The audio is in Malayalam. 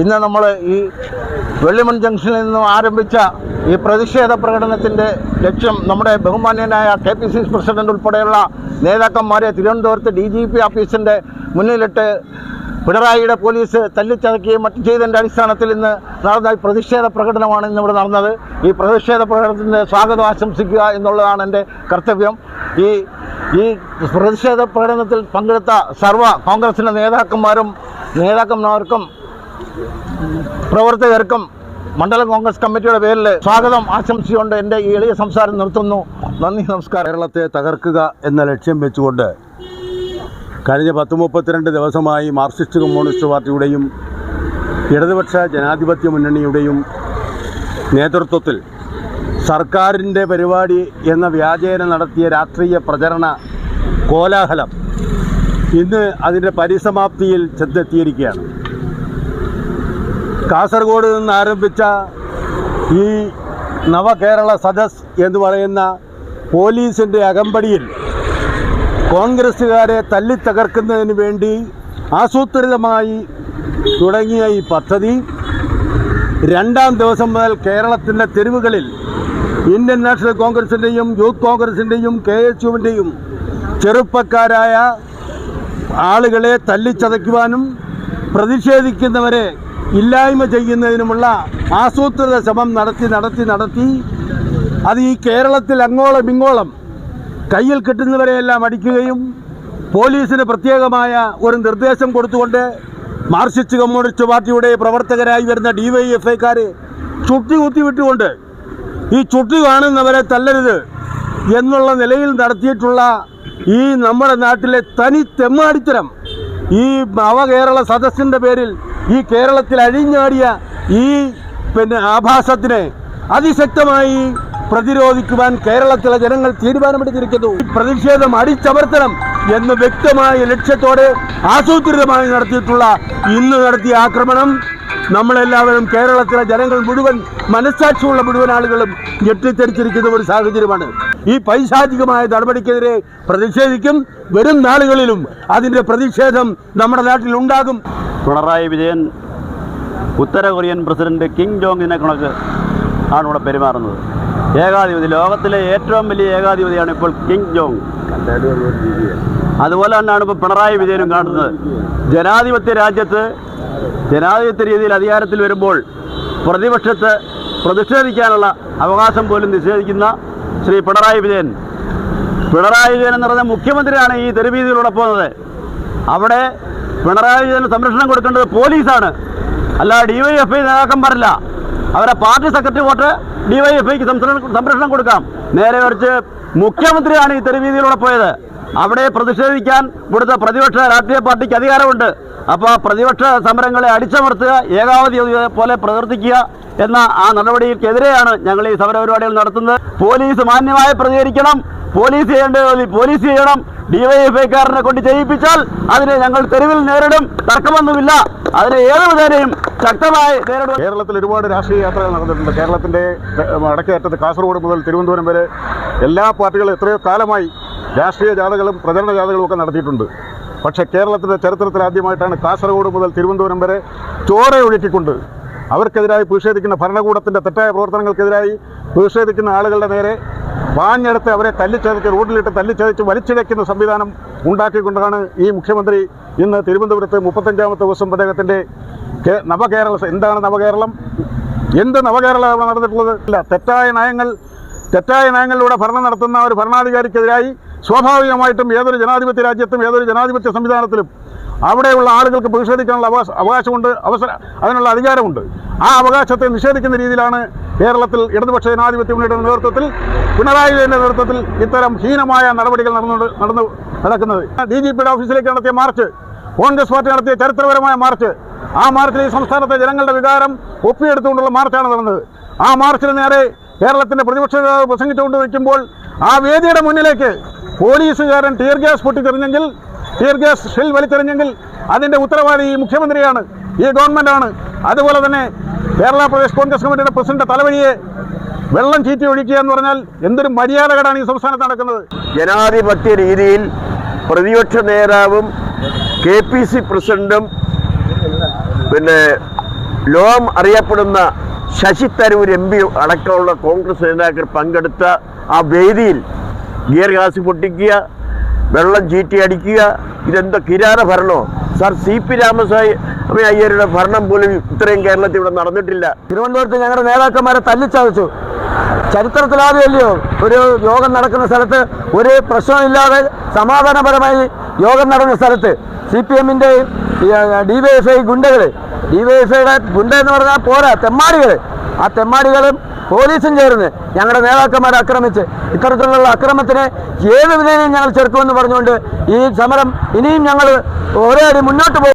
ഇന്ന് നമ്മൾ ഈ വെള്ളിമൺ ജംഗ്ഷനിൽ നിന്നും ആരംഭിച്ച ഈ പ്രതിഷേധ പ്രകടനത്തിന്റെ ലക്ഷ്യം നമ്മുടെ ബഹുമാന്യനായ കെ പി സി പ്രസിഡന്റ് ഉൾപ്പെടെയുള്ള നേതാക്കന്മാരെ തിരുവനന്തപുരത്ത് ഡി ജി പി ഓഫീസിന്റെ മുന്നിലിട്ട് പിണറായിയുടെ പോലീസ് തല്ലിച്ചതക്കുകയും മറ്റും ചെയ്തതിന്റെ അടിസ്ഥാനത്തിൽ ഇന്ന് നടന്ന പ്രതിഷേധ പ്രകടനമാണ് ഇന്നിവിടെ നടന്നത്. ഈ പ്രതിഷേധ പ്രകടനത്തിന്റെ സ്വാഗതം ആശംസിക്കുക എന്നുള്ളതാണ് എന്റെ കർത്തവ്യം. ഈ ഈ പ്രതിഷേധ പ്രകടനത്തിൽ പങ്കെടുത്ത സർവ കോൺഗ്രസിന്റെ നേതാക്കന്മാരും നേതാക്കന്മാർക്കും പ്രവർത്തകർക്കും മണ്ഡലം കോൺഗ്രസ് കമ്മിറ്റിയുടെ പേരിൽ സ്വാഗതം ആശംസിച്ചുകൊണ്ട് എന്റെ ഈ എളിയ സംസാരം നിർത്തുന്നു. നന്ദി നമസ്കാരം. കേരളത്തെ തകർക്കുക എന്ന ലക്ഷ്യം വെച്ചുകൊണ്ട് കഴിഞ്ഞ പത്ത് മുപ്പത്തിരണ്ട് ദിവസമായി മാർക്സിസ്റ്റ് കമ്മ്യൂണിസ്റ്റ് പാർട്ടിയുടെയും ഇടതുപക്ഷ ജനാധിപത്യ മുന്നണിയുടെയും നേതൃത്വത്തിൽ സർക്കാരിന്റെ പരിപാടി എന്ന വ്യാജേന നടത്തിയ രാഷ്ട്രീയ പ്രചരണ കോലാഹലം ഇന്ന് അതിന്റെ പരിസമാപ്തിയിൽ ചെന്നെത്തിയിരിക്കുകയാണ്. കാസർഗോഡ് നിന്ന് ആരംഭിച്ച ഈ നവകേരള സദസ് എന്ന് പറയുന്ന പോലീസിന്റെ അകമ്പടിയിൽ കോൺഗ്രസ്സുകാരെ തല്ലിത്തകർക്കുന്നതിന് വേണ്ടി ആസൂത്രിതമായി തുടങ്ങിയ ഈ പദ്ധതി രണ്ടാം ദിവസം മുതൽ കേരളത്തിന്റെ തെരുവുകളിൽ ഇന്ത്യൻ നാഷണൽ കോൺഗ്രസിന്റെയും യൂത്ത് കോൺഗ്രസിന്റെയും കെ എസ് യുവിന്റെയും ചെറുപ്പക്കാരായ ആളുകളെ തല്ലിച്ചതയ്ക്കുവാനും പ്രതിഷേധിക്കുന്നവരെ ഇല്ലായ്മ ചെയ്യുന്നതിനുമുള്ള ആസൂത്രിത ശ്രമം നടത്തി നടത്തി നടത്തി. അത് ഈ കേരളത്തിൽ അങ്ങോളം ഇങ്ങോളം കയ്യിൽ കിട്ടുന്നവരെയെല്ലാം അടിക്കുകയും പോലീസിന് പ്രത്യേകമായ ഒരു നിർദ്ദേശം കൊടുത്തുകൊണ്ട് മാർക്സിസ്റ്റ് കമ്മ്യൂണിസ്റ്റ് പാർട്ടിയുടെ പ്രവർത്തകരായി വരുന്ന ഡി വൈ എഫ് ഐക്കാർ ചുട്ടി കുത്തിവിട്ടുകൊണ്ട് ഈ ചുട്ടി കാണുന്നവരെ തല്ലരുത് എന്നുള്ള നിലയിൽ നടത്തിയിട്ടുള്ള ഈ നമ്മുടെ നാട്ടിലെ തനി തെമ്മാടിത്തരം ഈ നവകേരള സദസ്സിന്റെ പേരിൽ ഈ കേരളത്തിൽ അഴിഞ്ഞാടിയ ഈ പിന്നെ ആഭാസത്തിനെ അതിശക്തമായി പ്രതിരോധിക്കുവാൻ കേരളത്തിലെ ജനങ്ങൾ തീരുമാനമെടുത്തിരിക്കുന്നു. പ്രതിഷേധം അടിച്ചമർത്തണം എന്ന് വ്യക്തമായ ലക്ഷ്യത്തോടെ ആസൂത്രിതമായി നടത്തിയിട്ടുള്ള ഇന്ന് നടത്തിയ ആക്രമണം നമ്മളെല്ലാവരും കേരളത്തിലെ ജനങ്ങൾ മുഴുവൻ മനസ്സാക്ഷിയുള്ള മുഴുവൻ ആളുകളും ഞെട്ടിത്തെറിച്ചിരിക്കുന്ന ഒരു സാഹചര്യമാണ്. ഈ പൈശാചികമായ നടപടിക്കെതിരെ പ്രതിഷേധിക്കും. വരും നാളുകളിലും അതിന്റെ പ്രതിഷേധം നമ്മുടെ നാട്ടിൽ ഉണ്ടാകും. പിണറായി വിജയൻ ഉത്തര കൊറിയൻ പ്രസിഡന്റ് കിം ജോങ്ങിനെ കണക്ക് ആണ് ഇവിടെ പെരുമാറുന്നത്. ഏകാധിപതി ലോകത്തിലെ ഏറ്റവും വലിയ ഏകാധിപതിയാണ് ഇപ്പോൾ കിം ജോങ്. അതുപോലെ തന്നെയാണ് ഇപ്പോൾ പിണറായി വിജയനും കാണുന്നത്. ജനാധിപത്യ രാജ്യത്ത് ജനാധിപത്യ രീതിയിൽ അധികാരത്തിൽ വരുമ്പോൾ പ്രതിപക്ഷത്ത് പ്രതിഷേധിക്കാനുള്ള അവകാശം പോലും നിഷേധിക്കുന്ന ശ്രീ പിണറായി വിജയൻ. പിണറായി വിജയൻ എന്ന് പറഞ്ഞ മുഖ്യമന്ത്രിയാണ് ഈ തെരുവീതിയിലൂടെ പോകുന്നത്. അവിടെ പിണറായി വിജയന് സംരക്ഷണം കൊടുക്കേണ്ടത് പോലീസാണ്. അല്ല ഡി വൈ എഫ് ഐ നേതാക്കന്മാരല്ല. അവരെ party secretary vote D Y F ഐക്ക് സംരക്ഷണം കൊടുക്കാം. നേരെ മറിച്ച് മുഖ്യമന്ത്രിയാണ് ഈ തെരുവീതിയിലൂടെ പോയത്. അവിടെ പ്രതിഷേധിക്കാൻ ഇവിടുത്തെ പ്രതിപക്ഷ രാഷ്ട്രീയ പാർട്ടിക്ക് അധികാരമുണ്ട്. അപ്പോൾ പ്രതിപക്ഷ സമരങ്ങളെ അടിച്ചമർത്തുക ഏകാവധി പോലെ പ്രവർത്തിക്കുക എന്ന ആ നടപടിക്കെതിരെയാണ് ഞങ്ങൾ ഈ സമരപരിപാടികൾ നടത്തുന്നത്. പോലീസ് മാന്യമായി പ്രതികരിക്കണം. പോലീസ് ചെയ്യേണ്ടത് ജോലി പോലീസ് ചെയ്യണം. ഡിവൈഎഫ്ഐക്കാരനെ കൊണ്ട് ചെയ്യിപ്പിച്ചാൽ അതിനെ ഞങ്ങൾ തെരുവിൽ നേരിടും. തർക്കമൊന്നുമില്ല. അതിനെ ഏത് വിധേനയും ശക്തമായി നേരിടും. കേരളത്തിൽ ഒരുപാട് രാഷ്ട്രീയ യാത്രകൾ നടന്നിട്ടുണ്ട്. കേരളത്തിന്റെ വടക്കേറ്റത്ത് കാസർഗോഡ് മുതൽ തിരുവനന്തപുരം വരെ എല്ലാ പാർട്ടികളും എത്രയോ കാലമായി രാഷ്ട്രീയ ജാഥകളും പ്രചരണ ജാഥകളും ഒക്കെ നടത്തിയിട്ടുണ്ട്. പക്ഷേ കേരളത്തിന്റെ ചരിത്രത്തിൽ ആദ്യമായിട്ടാണ് കാസർഗോഡ് മുതൽ തിരുവനന്തപുരം വരെ ചോര ഒഴുക്കിക്കൊണ്ട് അവർക്കെതിരായി പ്രതിഷേധിക്കുന്ന ഭരണകൂടത്തിന്റെ തെറ്റായ പ്രവർത്തനങ്ങൾക്കെതിരായി പ്രതിഷേധിക്കുന്ന ആളുകളുടെ നേരെ പാഞ്ഞെടുത്ത് അവരെ തല്ലിച്ചതച്ച് റോഡിലിട്ട് തല്ലിച്ചതച്ച് വലിച്ചിഴയ്ക്കുന്ന സംവിധാനം ഉണ്ടാക്കിക്കൊണ്ടാണ് ഈ മുഖ്യമന്ത്രി ഇന്ന് തിരുവനന്തപുരത്ത് മുപ്പത്തഞ്ചാമത്തെ ദിവസം അദ്ദേഹത്തിന്റെ നവകേരള എന്താണ് നവകേരളം? എന്ത് നവകേരളമാണ് നടന്നിട്ടുള്ളത്? ഇല്ല തെറ്റായ നയങ്ങൾ തെറ്റായ നയങ്ങളിലൂടെ ഭരണം നടത്തുന്ന ഒരു ഭരണാധികാരിക്കെതിരായി സ്വാഭാവികമായിട്ടും ഏതൊരു ജനാധിപത്യ രാജ്യത്തും ഏതൊരു ജനാധിപത്യ സംവിധാനത്തിലും അവിടെയുള്ള ആളുകൾക്ക് പ്രതിഷേധിക്കാനുള്ള അവകാശ അവകാശമുണ്ട്. അവസരം അതിനുള്ള അധികാരമുണ്ട്. ആ അവകാശത്തെ നിഷേധിക്കുന്ന രീതിയിലാണ് കേരളത്തിൽ ഇടതുപക്ഷ ജനാധിപത്യ മുന്നേറ്റ നേതൃത്വത്തിൽ പിണറായി വിജയന്റെ നേതൃത്വത്തിൽ ഇത്തരം ഹീനമായ നടപടികൾ നടന്നു നടന്നു നടക്കുന്നത്. ഡി ജി പിയുടെ ഓഫീസിലേക്ക് നടത്തിയ മാർച്ച് കോൺഗ്രസ് പാർട്ടി നടത്തിയ ചരിത്രപരമായ മാർച്ച് ആ മാർച്ചിൽ ഈ സംസ്ഥാനത്തെ ജനങ്ങളുടെ വികാരം ഒപ്പിയെടുത്തുകൊണ്ടുള്ള മാർച്ചാണ് നടന്നത്. ആ മാർച്ചിന് നേരെ കേരളത്തിന്റെ പ്രതിപക്ഷ നേതാവ് പ്രസംഗിച്ചുകൊണ്ട് നിൽക്കുമ്പോൾ ആ വേദിയുടെ മുന്നിലേക്ക് പോലീസുകാരൻ ടിയർ ഗ്യാസ് പൊട്ടിത്തെറിഞ്ഞെങ്കിൽ ടിയർ ഗ്യാസ് ഷെൽ വലിച്ചെറിഞ്ഞെങ്കിൽ അതിന്റെ ഉത്തരവാദി ഈ മുഖ്യമന്ത്രിയാണ് ഈ ഗവൺമെന്റാണ്. അതുപോലെ തന്നെ കേരള പ്രദേശ് കോൺഗ്രസ് കമ്മിറ്റിയുടെ പ്രസിഡന്റ് തലവഴിയെ വെള്ളം ചീറ്റി ഒഴിക്കുക എന്ന് പറഞ്ഞാൽ എന്തൊരു മര്യാദകേടാണ് ഈ സംസ്ഥാനത്ത് നടക്കുന്നത്? ജനാധിപത്യ രീതിയിൽ പ്രതിപക്ഷ നേതാവും കെ പി സി പ്രസിഡന്റും പിന്നെ ലോകം അറിയപ്പെടുന്ന ശശി തരൂർ എം പി അടക്കമുള്ള കോൺഗ്രസ് നേതാക്കൾ പങ്കെടുത്ത ആ വേദിയിൽ ഗിയർ ഗ്ലാസ് പൊട്ടിക്കുക വെള്ളം ചീറ്റി അടിക്കുക ഇതെന്താ കിരാന ഭരണോ? സാർ സി പി രാമസ്വാമി അയ്യരുടെ ഭരണം പോലും ഇത്രയും കേരളത്തിൽ ഇവിടെ നടന്നിട്ടില്ല. തിരുവനന്തപുരത്ത് ഞങ്ങളുടെ നേതാക്കന്മാരെ തല്ലിച്ചതച്ചു ചരിത്രത്തിലാദ്യമല്ലയോ? ഒരു യോഗം നടക്കുന്ന സ്ഥലത്ത് ഒരു പ്രശ്നമില്ലാതെ സമാധാനപരമായി യോഗം നടന്ന സ്ഥലത്ത് സി പി എമ്മിന്റെ ഡി വൈ എഫ് ഐ ഗുണ്ടകൾ ഡി വൈ എഫ് ഐയുടെ ഗുണ്ട എന്ന് പറഞ്ഞാൽ പോരാ തെമ്മാടികൾ ആ തെമ്മാടികളും പോലീസും ചേർന്ന് ഞങ്ങളുടെ നേതാക്കന്മാരെ ആക്രമിച്ച് ഇത്തരത്തിലുള്ള അക്രമത്തിന് ഏത് വിധേനയും ഞങ്ങൾ ചെറുക്കുമെന്ന് പറഞ്ഞുകൊണ്ട് ഈ സമരം ഇനിയും ഞങ്ങൾ ഒരേ അടി മുന്നോട്ട് പോകും